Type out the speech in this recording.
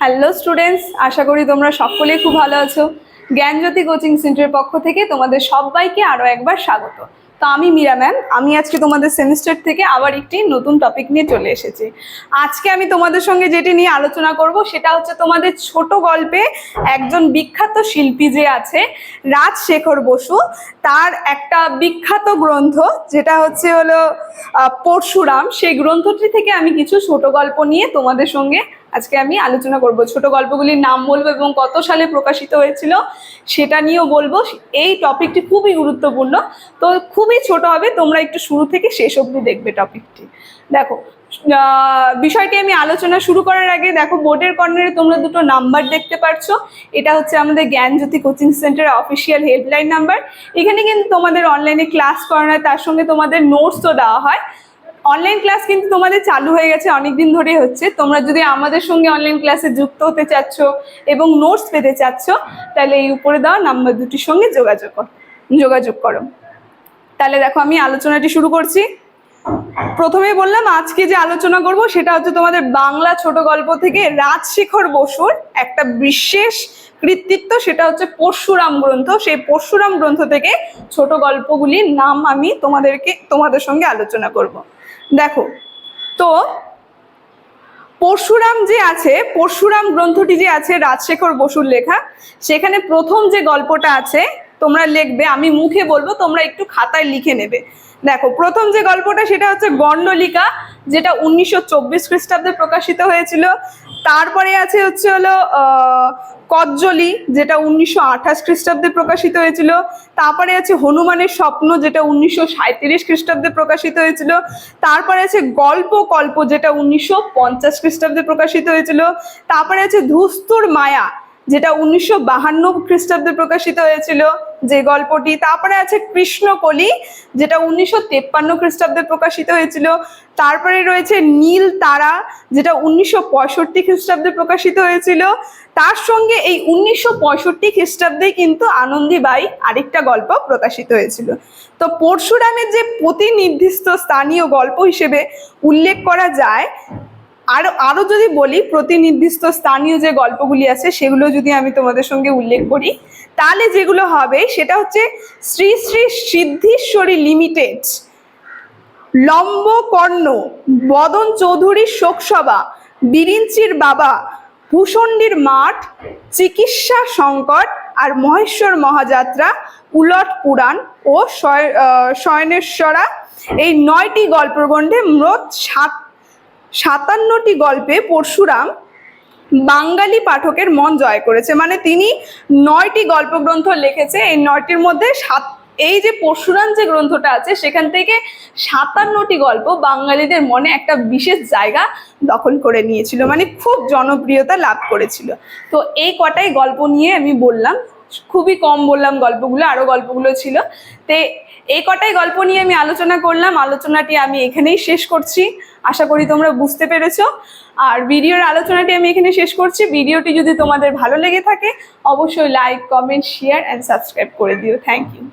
Hello students আশা করি তোমরা সকলেই খুব ভালো আছো। জ্ঞানজ্যোতি কোচিং সেন্টারের পক্ষ থেকে তোমাদের সবাইকে আরও একবার স্বাগত। তো আমি মীরা ম্যাম, আমি আজকে তোমাদের সেমিস্টার থেকে আবার একটি নতুন টপিক নিয়ে চলে এসেছি। আজকে আমি তোমাদের সঙ্গে যেটি নিয়ে আলোচনা করব, সেটা হচ্ছে তোমাদের ছোট গল্পে একজন বিখ্যাত শিল্পী যে আছে, রাজশেখর বসু। তার একটা বিখ্যাত গ্রন্থ, যেটা হচ্ছে হলো পরশুরাম। সেই গ্রন্থটি থেকে আমি কিছু ছোট গল্প নিয়ে তোমাদের সঙ্গে আজকে আমি আলোচনা করব। ছোট গল্পগুলির নাম বলব এবং কত সালে প্রকাশিত হয়েছিল সেটা নিয়েও বলব। এই টপিকটি খুবই গুরুত্বপূর্ণ। তো খুবই ছোট হবে, তোমরা একটু শুরু থেকে শেষ অবধি দেখবে টপিকটি। দেখো বিষয়টি আমি আলোচনা শুরু করার আগে দেখো, বোর্ডের কর্নারে তোমরা দুটো নাম্বার দেখতে পারছ। এটা হচ্ছে আমাদের জ্ঞানজ্যোতি কোচিং সেন্টারের অফিসিয়াল হেল্পলাইন নাম্বার। এখানে কিন্তু তোমাদের অনলাইনে ক্লাস করানো হয়, তার সঙ্গে তোমাদের নোটসও দেওয়া হয়। অনলাইন ক্লাস কিন্তু তোমাদের চালু হয়ে গেছে অনেক দিন ধরেই হচ্ছে। তোমরা যদি আমাদের সঙ্গে অনলাইন ক্লাসে যুক্ত হতে চাচ্ছ এবং নোটস পেতে চাচ্ছ, তাহলে এই উপরে দেওয়া নাম্বার দুটির সঙ্গে যোগাযোগ করো যোগাযোগ করো। তাহলে দেখো আমি আলোচনাটি শুরু করছি। প্রথমে বললাম, আজকে যে আলোচনা করব সেটা হচ্ছে তোমাদের বাংলা ছোট গল্প থেকে রাজশেখর বসুর একটা বিশেষ কৃতিত্ব, সেটা হচ্ছে পরশুরাম গ্রন্থ। সেই পরশুরাম গ্রন্থ থেকে ছোট গল্পগুলির নাম আমি তোমাদেরকে, তোমাদের সঙ্গে আলোচনা করব। দেখো, তো পরশুরাম যে আছে, পরশুরাম গ্রন্থটি যে আছে, রাজশেখর বসুর লেখা, সেখানে প্রথম যে গল্পটা আছে, তোমরা লিখবে, আমি মুখে বলব, তোমরা একটু খাতায় লিখে নেবে। দেখো, প্রথম যে গল্পটা, সেটা হচ্ছে গণ্ডলিকা, যেটা উনিশশো চব্বিশ খ্রিস্টাব্দে প্রকাশিত হয়েছিল। তারপরে আছে হচ্ছে হলো কজ্জলি, যেটা উনিশশো আঠাশ খ্রিস্টাব্দে প্রকাশিত হয়েছিল। তারপরে আছে হনুমানের স্বপ্ন, যেটা উনিশশো সাঁত্রিশ খ্রিস্টাব্দে প্রকাশিত হয়েছিল। তারপরে আছে গল্প, কল্প, যেটা উনিশশো পঞ্চাশ খ্রিস্টাব্দে প্রকাশিত হয়েছিল। তারপরে আছে ধুস্তুর মায়া যেটা উনিশশো বাহান্ন খ্রিস্টাব্দে প্রকাশিত হয়েছিল যে গল্পটি। তারপরে আছে কৃষ্ণকলি, যেটা উনিশশো তেপ্পান্ন খ্রিস্টাব্দে প্রকাশিত হয়েছিল। তারপরে রয়েছে নীল তারা, যেটা উনিশশো পঁয়ষট্টি খ্রিস্টাব্দে প্রকাশিত হয়েছিল। তার সঙ্গে এই উনিশশো পঁয়ষট্টি খ্রিস্টাব্দে কিন্তু আনন্দীবাই আরেকটা গল্প প্রকাশিত হয়েছিল। তো পরশুরামের যে প্রতিনির্দিষ্ট স্থানীয় গল্প হিসেবে উল্লেখ করা যায় আরও আরও যদি বলি প্রতিনির্দিষ্ট স্থানীয় যে গল্পগুলি আছে, সেগুলো যদি আমি তোমাদের সঙ্গে উল্লেখ করি, তাহলে যেগুলো হবে, সেটা হচ্ছে শ্রী শ্রী সিদ্ধেশ্বরী লিমিটেড, লম্বকর্ণ, বদন চৌধুরীর শোকসভা, বিরিঞ্চির বাবা ভূষণ্ডির মাঠ, চিকিৎসা সংকট আর মহেশ্বর মহাযাত্রা, উলট পুরাণ ও শয়- শয়নেশ্বরা। এই নয়টি গল্পগ্রন্থে মোট সাত সাতান্নটি গল্পে পরশুরাম বাঙালি পাঠকের মন জয় করেছে। মানে তিনি নয়টি গল্পগ্রন্থ লিখেছে। এই নয়টির মধ্যে সাত, এই যে পরশুরাম যে গ্রন্থটা আছে, সেখান থেকে সাতান্নটি গল্প বাঙালিদের মনে একটা বিশেষ জায়গা দখল করে নিয়েছিল। মানে খুব জনপ্রিয়তা লাভ করেছিল। তো এই কটাই গল্প নিয়ে আমি বললাম। খুবই কম বললাম গল্পগুলো আরও গল্পগুলো ছিল। তে এই কটাই গল্প নিয়ে আমি আলোচনা করলাম, আলোচনাটি আমি এখানেই শেষ করছি। আশা করি তোমরা বুঝতে পেরেছ। আর ভিডিওর আলোচনাটি আমি এখানে শেষ করছি। ভিডিওটি যদি তোমাদের ভালো লেগে থাকে, অবশ্যই like comment share and subscribe করে দিও। Thank you